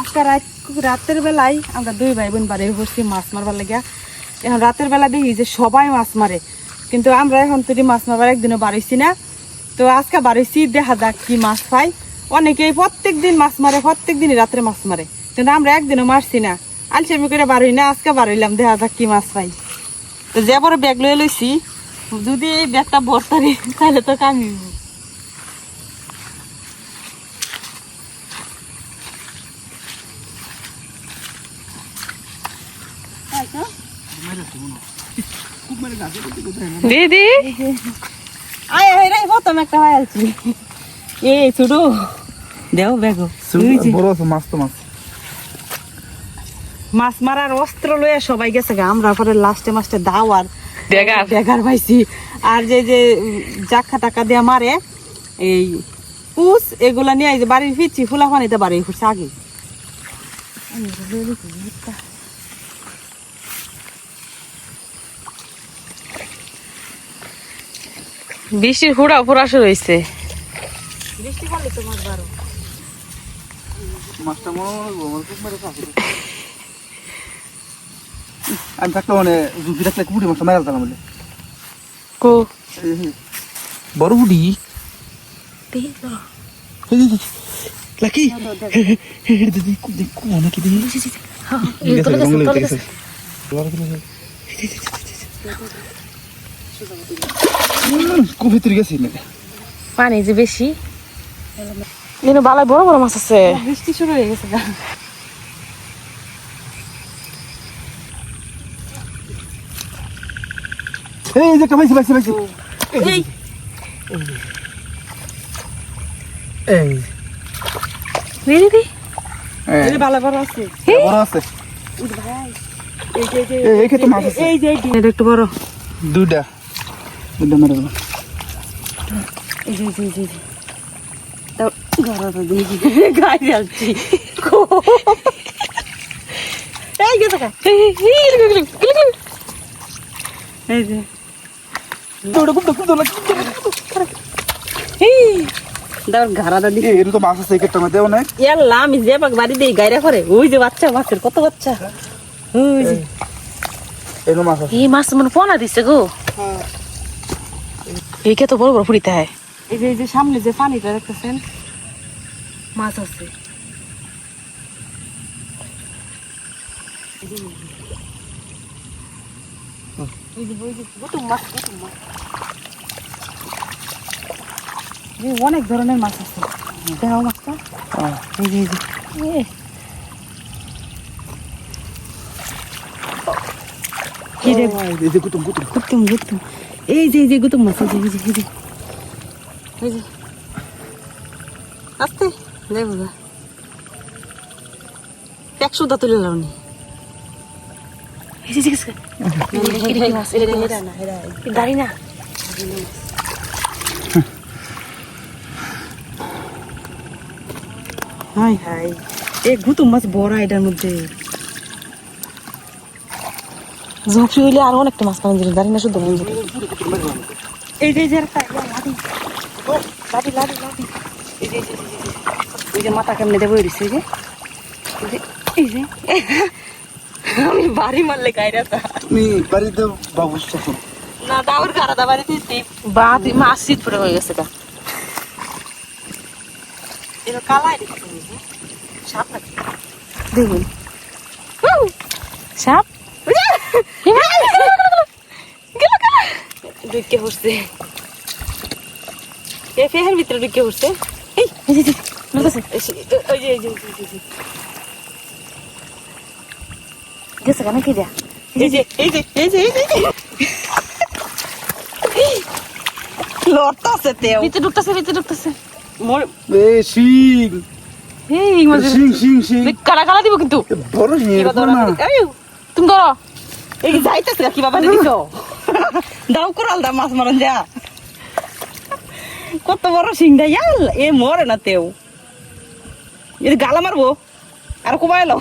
আজকে রাত রাতের বেলায় আমরা দুই ভাই বোন বাড়ি বসছি মাছ মারবার লাগিয়া। এখন রাতের বেলা দেখি যে সবাই মাছ মারে। কিন্তু আমরা এখন তুই মাছ মারবার একদিনও বাড়িছি না। তো আজকে বাড়িছি, দেখা যাক কি মাছ পাই। অনেকেই প্রত্যেক দিন মাছ মারে প্রত্যেক দিনই রাত্রে মাছ মারে। কিন্তু আমরা একদিনও মারছি না। আলসেমি করে বাড়ি না, আজকে বাড়িলাম, দেখা যাক কি মাছ পাই। তো যে বড় ব্যাগ লয়ে লইছি, যদি এই ব্যাগটা ভরতারি, তাহলে তো কামিব দিদি? আয় আয় রে প্রথম একটা ভাই আলছি এই ছোটো দেও ব্যাগ বড় মাছ তো মাছ। মাছ মারার অস্ত্র লয়ে সবাই গেছে গা। আমরা পরে লাস্টে মাস্টে দাও আর পাইছি। আর যে যে জাক্ষা টাকা দিয়ে মারে এই পুষ এগুলা নিয়ে বাড়ির ফিরছি ফুলা পানিতে বাড়ি ফুটছে আগে। বৃষ্টির হুড়া ফুরা শুরু হয়েছে বৃষ্টি পড়লে তো বারো মাছটা মনে হয় আমার খুব মেরে আমি মানে জুপি থাকলে কুড়ি মাছটা মেরে দিলাম বলে কো বড় বুড়ি লাকি দেখু দেখু অনেকে দেখি খুব ভিতরে গেছি পানি যে বেশি। এখানে বালায় বড় বড় মাছ আছে। বৃষ্টি শুরু হয়ে গেছে এই যে একটা পাইছি পাইছি এই এই বড় আছে। বড় আছে। এই এই যে। এই এই মাছ আছে। এই যে এই যে। একটু বড়। দুইটা। দুইটা মেরে। দিলাম এই যে এই যে, এই যে, এই যে। তাও ঘরটা দেখি গায়ে যাচ্ছি এই গেছে। এই যে তো কত বাচ্চা। ওই যে। এই মাছ আছে। এই মাছ মনে পোনা দিছে গো। এই তো বড় বড় ফুরিতে হয়। এই যে এই যে সামনে যে পানিটা দেখতেছেন? মাছ আছে। অনেক ধরনের মাছ আছে। দেখাও মাছটা। এই যে, এই যে। কুতুম কুতুম গুতুম। এই যে এই যে গুতুম মাছ এই যে। এই যে এই যে আস্তে একশো দা তুলে মাছ দাঁড়ি না। হাই হাই। এই গুতুম মাছ বড় এটার মধ্যে। ঝুঁকি হইলে আরও অনেকটা মাছ পানি দিল দাঁড়ি না শুদ্ধ মন এই যে ইয়া লাঠি লাঠি লাঠি এই যে এই যে, মাথা কেমনে দেবো এই যে এই যে আমি বাড়ি মারলে গাইরা তা তুমি বাড়িতে বাবু তখন না দাওর গাড়া দা বাড়িতে বাদ মাছ শীত পড়ে হয়ে গেছে গা এটা কালাই সাপ নাকি দেখুন সাপ ঢুকে পড়ছে এ ফেহের ভিতরে ঢুকে পড়ছে এই এই এই। এই ওই যে, এই এই এই। গেছে কেন কি এই এই এই এই এই কালা কালা দিব কিন্তু এই তুমি ধরো এই যে যাইতাছে কি বাবা দিছো? দাও করাল দা মাছ মারন যা। কত বড় সিংটা ইয়াল এ মরে না তেও। এর গালা মারবো আর কমাই লো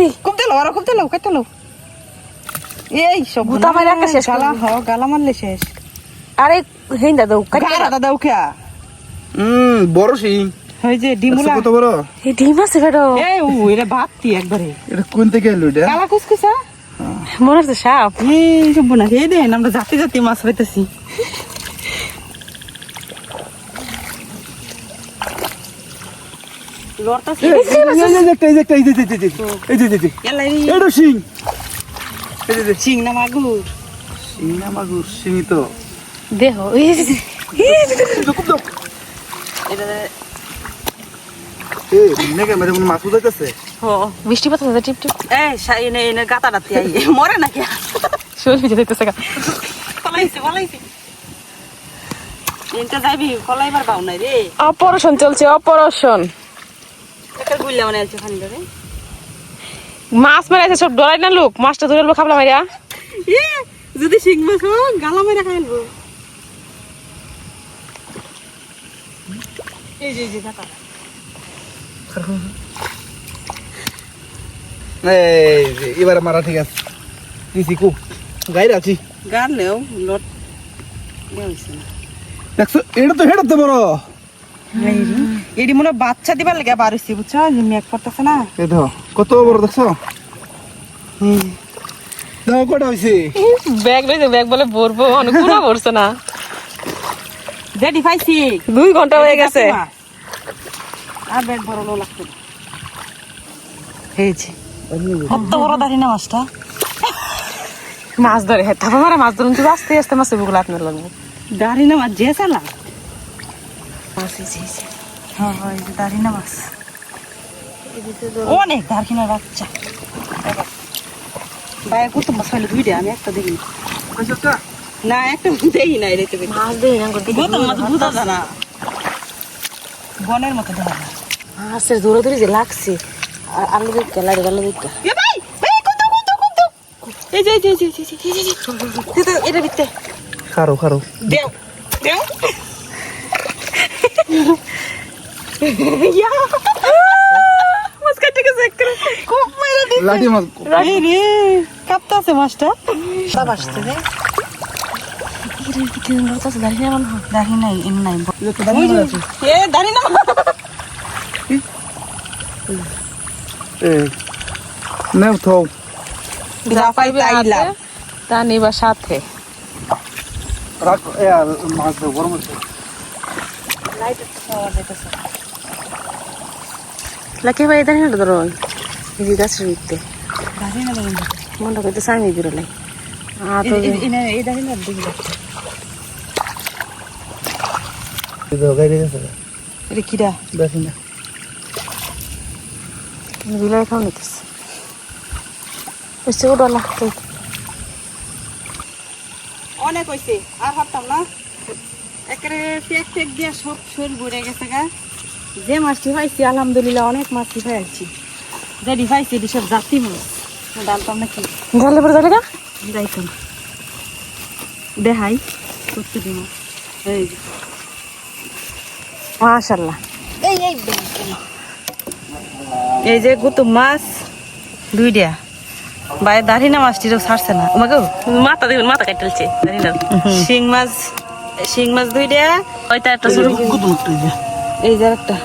এই কমতে আর কমতে সব গুতা শেষ গালা হ গালা মারলে শেষ। আরে হেন দাদা গালা দাদা উখা হুম বড় শিং। ওই যে ডিমুলা কত বড়? এই ডিম আছে বেটো। এই ও এটা ভাবতি একবারে। এটা কোন থেকে এলো এটা? কালা কুসকুসা। মনে হচ্ছে সাপ এই সব না এই দেন আমরা জাতি জাতি মাছ পাইতেছি দেহ এই যে, যে, খুব দাও। এটা এই, নেগে মেরে কোনো মাছ উঠাইতেছে? পাতা টিপ টিপ এই এনে এনে গাতা রাতি আই মরে নাকি? শরীর ভিজে দিতেছে গা। ফলাইছে ফলাইছে এনটা যাইবি ফলাইবার পাও নাই রে। অপারেশন চলছে অপারেশন। একটা মানে আছে খানি ধরে মাছ মেরাইছে সব ডরাই না লোক। মাছটা ধরে লোক খাবলা মারিয়া যদি শিং মাছ গালা মেরে খাইলবো এই যে যে গাতা এই যে, এবারে মারা ঠিক আছে। দিছি খুব গাইরে আছি। গালেও লট। হইছে না। দেখছ এটা তো হেঁটে বড়। এডি মনে বাচ্চা দিবার লাগে বার বুঝছ? যে মেঘ পড়তেছে না। এই দেখো কত বড় দেখছ? দেখো কটা হয়েছে ব্যাগ রয়েছে ব্যাগ বলে ভরবো অনেক পুরো ভরছে না। যেটি পাইছি দুই ঘণ্টা হয়ে গেছে। আর বড় লো লাগতো হয়েছে কত বড় দাঁড়ি না মাছটা? মাছ ধরে হ্যাঁ থাপা মারা মাছ ধরুন তুই আস্তে আস্তে মাছের বুকুলা আপনার লাগবো। দাঁড়ি না মাছ যে চালা। মাছ হ্যাঁ হ্যাঁ দাঁড়ি না মাছ। অনেক বাচ্চা। বাইরে দুইটা? আমি একটা দেখিনি না একটা দেখি নাই রে তুমি। মাছ দেই না গৌতম মাছ বুঝা জানা বনের মতো দেখা যায়। মাছের দৌড়ে দৌড়ে যে লাগছে আর আলু দিকা লাগে আলু দিকা এ ভাই ভাই কত কত কত এই যে এই যে এই যে এই যে, এটা বিতে খারো খারো দেও দেও ইয়া মাছ কাটে গেছে খুব মাইরা দিছে লাঠি মাছ এই রে কাঁপতাছে মাছটা সব আসছে রে দাঁড়িয়ে নাই এম নাই দাঁড়িয়ে মাছ এ দাঁড়ি না নেও থাও যা পাইবে আইলা তা নিবা সাথে রাখ এ আর মাছ দাও গরম আছে লাকি ভাই দাঁড়িয়ে না ধরো এই যে গাছের ভিত্তে দাঁড়ি না দাঁড়ি না মনটা করতে সামি দিলে আ তো এই- এই- এই- এই দাঁড়ি না দেখি এই দেখো গাইরে গেছে এটা কিরা দেখি না বিলাই খাও নিতেছে এসে উড়ালা অনেক হয়েছে আর ভাবতাম না একেবারে পেক পেক দিয়ে সব শরীর ভরে গেছে গা। যে মাছটি পাইছি আলহামদুলিল্লাহ অনেক মাছটি পাইছি। যেটি পাইছি এটি সব জাতি মাছ। ডালতাম নাকি জালে পরে জালে গা? যাইতাম। দেখাই করতে দিব এই। মাশাল্লাহ এই। যে গুতুম মাছ দুই দুইটা। বাইরে দাঁড়ি না মাছটিরও ছাড়ছে না। আমাকে মাথা দেখুন মাথা না শিং মাছ শিং মাছ দুই দুইটা। ওইটা একটা এই যে এই একটা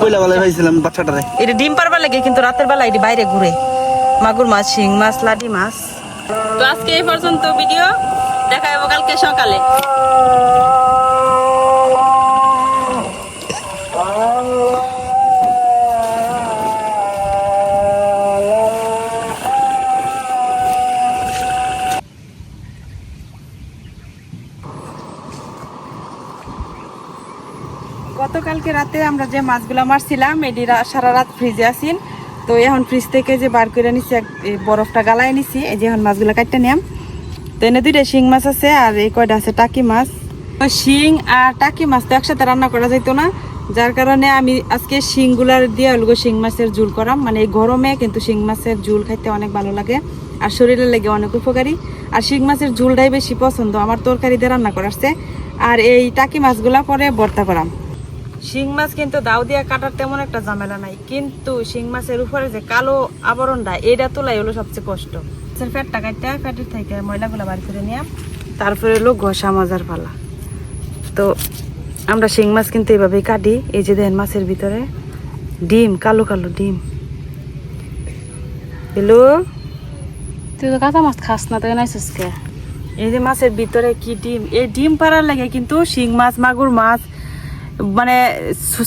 কইলা বেলায় পাইছিলাম বাচ্চাটারে। এটা ডিম পারবার লাগে কিন্তু রাতের বেলা এটি বাইরে ঘুরে। মাগুর মাছ শিং মাছ লাডি মাছ। তো আজকে এই পর্যন্ত ভিডিও। দেখা যাব কালকে সকালে। গতকালকে রাতে আমরা যে মাছগুলা মারছিলাম এটি রা- সারা রাত ফ্রিজে আসিন তো এখন ফ্রিজ থেকে যে বার করে নিছি বরফটা গালায় নিছি, এই যে এখন মাছগুলা কাটতে নিয়াম তো এনে দুইটা শিং মাছ আছে আর এই কয়টা আছে টাকি মাছ। তো শিং আর টাকি মাছ তো একসাথে রান্না করা যাইতো না। যার কারণে আমি আজকে শিংগুলার দিয়ে ওগুলো শিং মাছের ঝুল করাম। মানে এই গরমে কিন্তু শিং মাছের ঝুল খাইতে অনেক ভালো লাগে আর শরীরের লেগে অনেক উপকারী। আর শিং মাছের ঝুলটাই বেশি পছন্দ, আমার তরকারি দিয়ে রান্না করাচ্ছে আর এই টাকি মাছগুলা পরে ভর্তা করাম। শিং মাছ কিন্তু দাও দিয়া কাটার তেমন একটা ঝামেলা নাই। কিন্তু শিং মাছের উপরে যে কালো আবরণটা এটা তোলাই হলো সবচেয়ে কষ্ট। মাছের পেটটা কাটতে পেটের থেকে ময়লাগুলো বার করে নিয়ে তারপরে হলো ঘষা মজার পালা। তো আমরা শিং মাছ কিন্তু এইভাবেই কাটি এই যে দেন মাছের ভিতরে ডিম কালো কালো ডিম। হ্যালো? তুই তো কাঁচা মাছ খাস না তুই নাইছিস এই যে মাছের ভিতরে কি ডিম এই ডিম পাড়ার লাগে কিন্তু শিং মাছ মাগুর মাছ মানে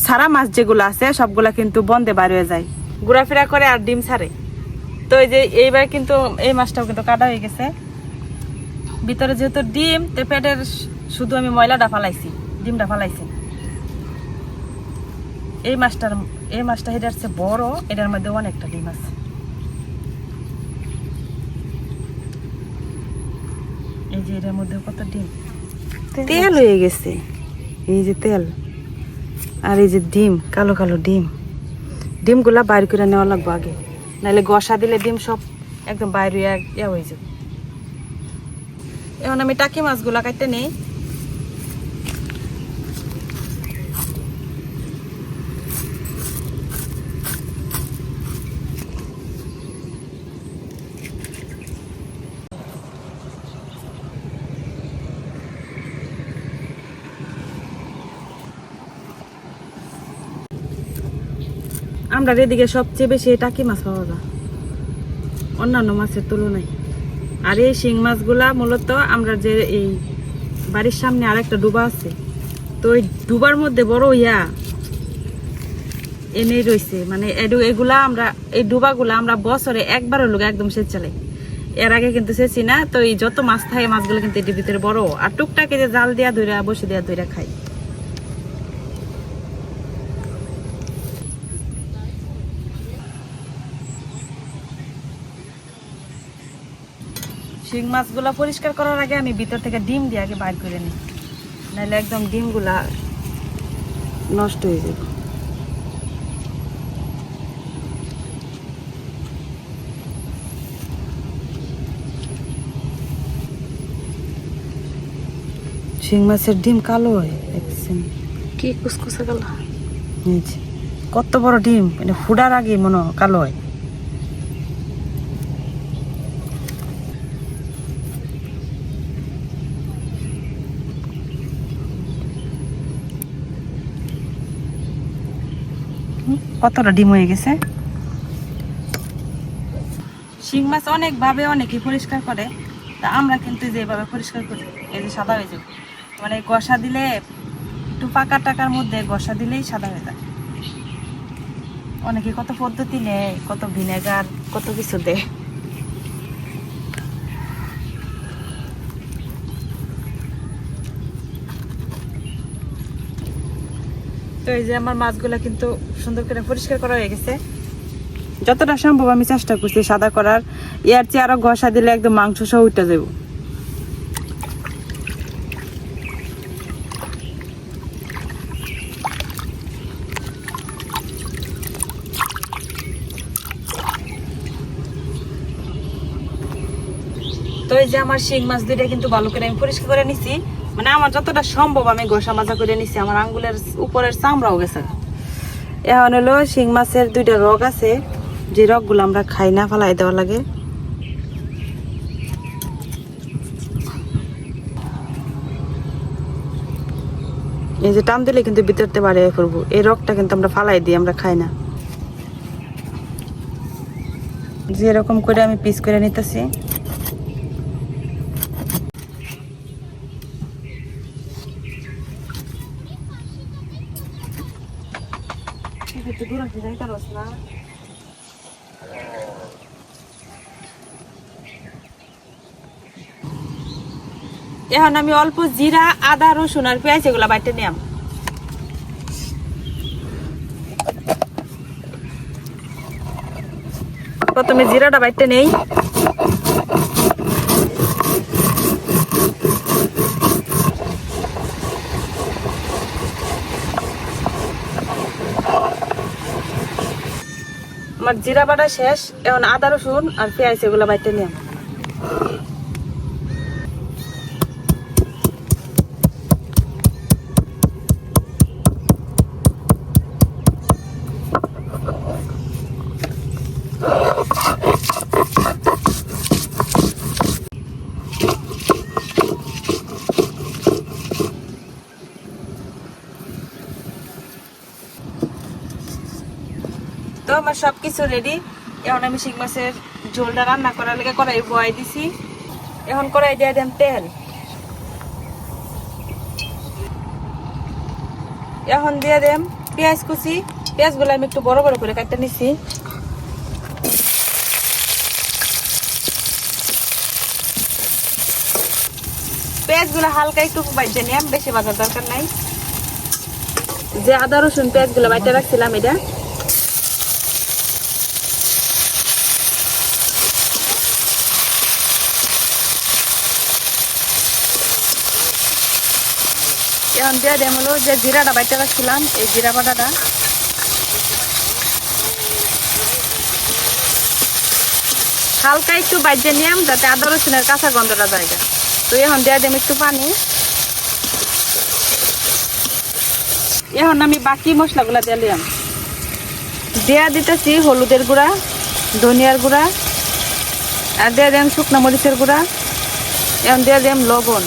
সারা মাছ যেগুলো আছে সবগুলা কিন্তু বন্ধে বার হয়ে যায়। ঘোরাফেরা করে আর ডিম ছাড়ে। তো এই যে এইবার কিন্তু এই মাছটাও কিন্তু কাটা হয়ে গেছে। ভিতরে যেহেতু ডিম তো পেটের শুধু আমি ময়লাটা ফালাইছি ডিমটা ফালাইছি। এই মাছটার এই মাছটা এটা হচ্ছে বড় এটার মধ্যে অনেকটা ডিম আছে। এই যে এটার মধ্যে কত ডিম? তেল হয়ে গেছে। এই যে তেল। আর এই যে ডিম, কালো কালো ডিম। ডিমগুলা বাইর করে নেওয়া লাগবে আগে। নাহলে গসা দিলে ডিম সব একদম বাইর ইয়া হয়ে যাবে। এখন আমি টাকি মাছগুলা কাটতে নেই। আমরা এদিকে সবচেয়ে বেশি টাকি মাছ পাওয়া যায় অন্যান্য মাছের তুলনায়। আর এই শিং মাছগুলা মূলত আমরা যে এই বাড়ির সামনে আরেকটা ডুবা আছে, তো ওই ডুবার মধ্যে বড় ইয়া এনেই রয়েছে মানে এগুলা আমরা, এই ডুবাগুলা আমরা বছরে একবার লোক একদম সেচ চালাই। এর আগে কিন্তু সেচি না, তো এই যত মাছ থাকে মাছগুলো কিন্তু এটির ভিতরে বড়। আর টুকটাকে যে জাল দিয়া ধইরা, বসে দিয়া ধইরা খাই শিং মাছগুলা পরিষ্কার করার আগে আমি ভিতর থেকে ডিম দিয়ে আগে বাইর করে নিই। নাহলে একদম ডিমগুলা নষ্ট হয়ে যাবে। শিং মাছের ডিম কালো হয় দেখছেন? কি কুসকুসে গেল? কত বড় ডিম মানে ফুডার আগে মনে হয় কালো হয়। কতটা ডিম হয়ে গেছে? শিং মাছ অনেকভাবে অনেকে পরিষ্কার করে, তা আমরা কিন্তু যেভাবে পরিষ্কার করি, এই যে সাদা হয়ে যাবে মানে গসা দিলে, একটু পাকা টাকার মধ্যে গসা দিলেই সাদা হয়ে যায়। অনেকে কত পদ্ধতি নেয়, কত ভিনেগার, কত কিছু দেয়। তো এই যে আমার মাছগুলা কিন্তু সুন্দর করে পরিষ্কার করা হয়ে গেছে। যতটা সম্ভব আমি চেষ্টা করছি সাদা করার। ইয়ার চেয়ে আরও ঘষা দিলে একদম মাংস সহ উঠে যাব তো এই যে আমার শিং মাছ দুইটা কিন্তু ভালো করে আমি পরিষ্কার করে নিছি। মানে আমার যতটা সম্ভব আমি ঘষা মাজা করে নিছি, আমার আঙ্গুলের উপরের চামড়াও গেছে। এখন হলো শিং মাছের দুইটা রগ আছে, যে রগগুলো আমরা খাই না, ফেলাই দেওয়া লাগে। এই যে টান দিলে কিন্তু ভিতরতে বাড়ি করব। এই রগটা কিন্তু আমরা ফালাই দিই, আমরা খাই না। যেরকম করে আমি পিস করে নিতেছি। এখন আমি অল্প জিরা, আদা, রসুন আর পেঁয়াজ এগুলো বাইটে নিলাম প্রথমে জিরাটা বাইটে নেই। আমার জিরা বাটা শেষ এখন আদা রসুন আর পেঁয়াজ এগুলো বাইতে নিলাম সব কিছু রেডি এখন আমি শিং মাছের ঝোলটা রান্না করার লেগে কড়াই বয়াই দিছি। এখন কড়াই দিয়ে দিলাম তেল। এখন দিয়ে দেম পেঁয়াজ কুচি। পেঁয়াজগুলো আমি একটু বড় বড় করে কাটতে নিছি। পেঁয়াজগুলো হালকা একটু বাইটে নিলাম বেশি বাজার দরকার নাই। যে আদা রসুন পেঁয়াজগুলো বাইটে রাখছিলাম এটা এখন দিয়ে দেম হলো যে জিরাটা বাইটে রাখছিলাম, এই জিরা বাটাটা। হালকা একটু বাইটে নিলাম যাতে আদা রসুনের কাঁচা গন্ধটা যায় তো এখন দিয়ে দেম একটু পানি। এখন আমি বাকি মশলাগুলো দিয়ে দেয়া দিতেছি হলুদের গুঁড়া, ধনিয়ার গুঁড়া, আর দিয়ে দিলাম শুকনো মরিচের গুঁড়া। এখন দিয়ে দিলাম লবণ।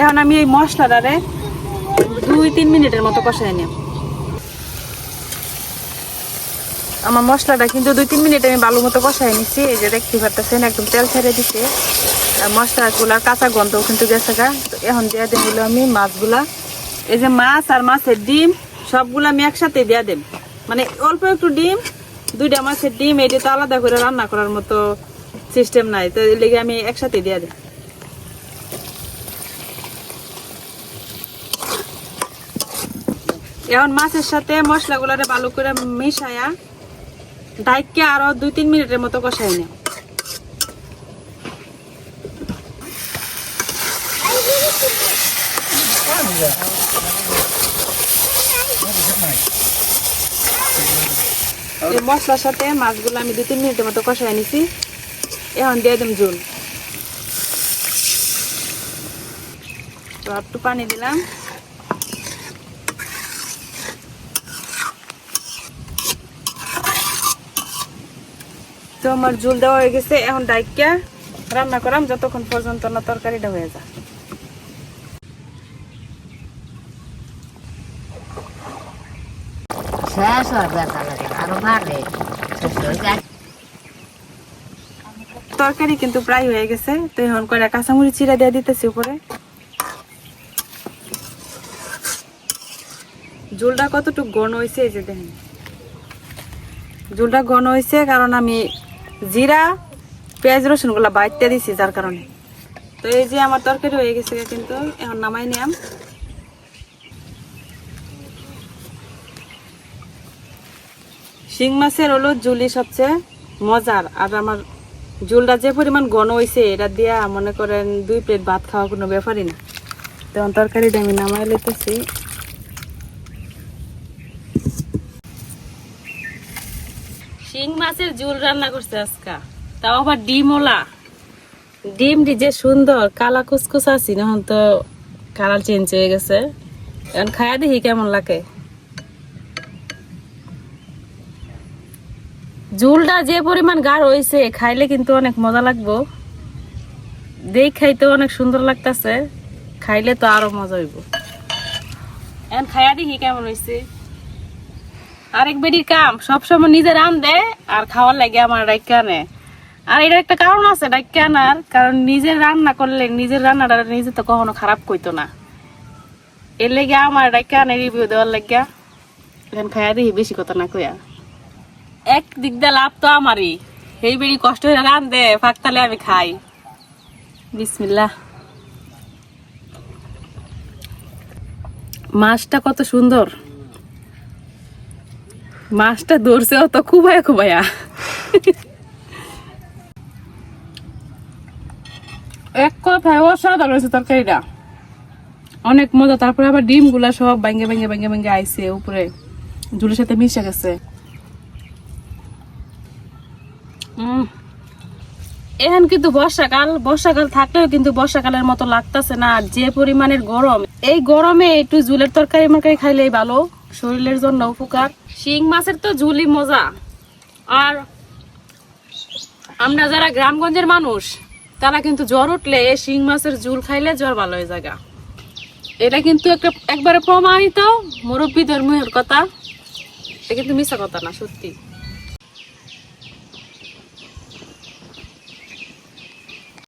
এখন আমি এই মশলাটারে দুই, তিন মিনিটের মতো কষাই নিলাম আমার মশলাটা কিন্তু দুই, তিন মিনিট আমি ভালো মতো কষাই নিচ্ছি। এই যে দেখতে পারতেছেন, একদম তেল ছেড়ে দিচ্ছে আর মশলাগুলার কাঁচা গন্ধ কিন্তু গেছে গা। এখন দিয়ে দেব আমি মাছগুলা। এই যে মাছ আর মাছের ডিম, সবগুলো আমি একসাথে দিয়ে দেব। মানে অল্প একটু ডিম, দুইটা মাছের ডিম এটা তো আলাদা করে রান্না করার মতো সিস্টেম নাই। তো লেগে আমি একসাথে দিয়ে দেব। এখন মাছের সাথে মশলাগুলারে ভালো করে মিশায়া ডাইকে আরও দুই, তিন মিনিটের মতো কষাই নেব। মশলার সাথে মাছগুলো আমি দুই, তিন মিনিটের মতো কষাই নিছি। এখন দিয়ে দিম তো একটু পানি দিলাম। তো আমার ঝোল দেওয়া হয়ে গেছে এখন ডাইকা রান্না করাম যতক্ষণ পর্যন্ত না তরকারিটা হয়ে যায়। শেষ হয়ে ব্যথা লাগে আরও বাড়ে। শেষ যায় তরকারি কিন্তু প্রায় হয়ে গেছে তো এখন করে কাঁচামরিচ চিরা দিয়ে দিতেছি উপরে। ঝোলটা কতটুকু ঘন হয়েছে এই যে দেখেন। ঝোলটা ঘন হয়েছে কারণ আমি জিরা, পেঁয়াজ রসুনগুলা বাইতে দিছি যার কারণে। তো এই যে আমার তরকারি হয়ে গেছে কিন্তু, এখন নামাই নিলাম শিং মাছের হলো জুলি সবচেয়ে মজার, আর আমার ঝোলটা যে পরিমাণ ঘন হয়েছে এটা দিয়া মনে করেন দুই প্লেট ভাত খাওয়া কোনো ব্যাপারই না। তখন তরকারিটা আমি নামাই লেতেছি শিং মাছের ঝোল রান্না করছে আজকা। তাও আবার ডিমওলা ডিমটি যে সুন্দর, কালা কুচকুচ আছি এখন তো কালার চেঞ্জ হয়ে গেছে। এখন খায়া দেখি কেমন লাগে। ঝুলটা যে পরিমাণ গাঢ় হয়েছে, খাইলে কিন্তু অনেক মজা লাগবো। দেখ খাইতে অনেক সুন্দর লাগতেছে, খাইলে তো আরও মজা হইব। এখন খাইয়া দেখি কেমন হয়েছে আরেক বেডির কাম, সবসময় নিজে রান দে আর খাওয়ার লাগে আমার ডাইকে আর এটার একটা কারণ আছে ডাইকে আনার কারণ নিজের রান্না করলে নিজের রান্নাটা নিজে তো কখনো খারাপ কইতো না। এর লেগে আমার ডাইকে আনে রিভিউ দেওয়ার লাগিয়া এখন খাইয়া দেখি বেশি কথা না কইয়া। এক দিক দিয়ে লাভ তো আমারই। এই বেড়ি কষ্ট হয়ে রান দে ফাঁকতালে আমি খাই। বিসমিল্লা মাছটা কত সুন্দর। মাছটা ধরছে, অত খুবায়া খুবায়া। এক কথায় অসাধারণ হয়েছে তরকারিটা। অনেক মজা, তারপরে আবার ডিমগুলা সব ভাঙ্গে ভাঙ্গে ভাঙ্গে ভাঙ্গে আইছে, উপরে ঝুলের সাথে মিশে গেছে। এখন কিন্তু বর্ষাকাল বর্ষাকাল থাকলেও কিন্তু বর্ষাকালের মতো লাগতেছে না, যে পরিমাণের গরম। এই গরমে একটু ঝুলের তরকারি মরকারি খাইলেই ভালো। শরীরের জন্য উপকার। শিং মাছের তো ঝুলি মজা। আর আমরা যারা গ্রামগঞ্জের মানুষ, তারা কিন্তু জ্বর উঠলে এই শিং মাছের ঝুল খাইলে জ্বর ভালো হয়ে জায়গা। এটা কিন্তু একটা একবারে প্রমাণিত মুরব্বী ধর্মীয় কথা। এটা কিন্তু মিশা কথা না, সত্যি।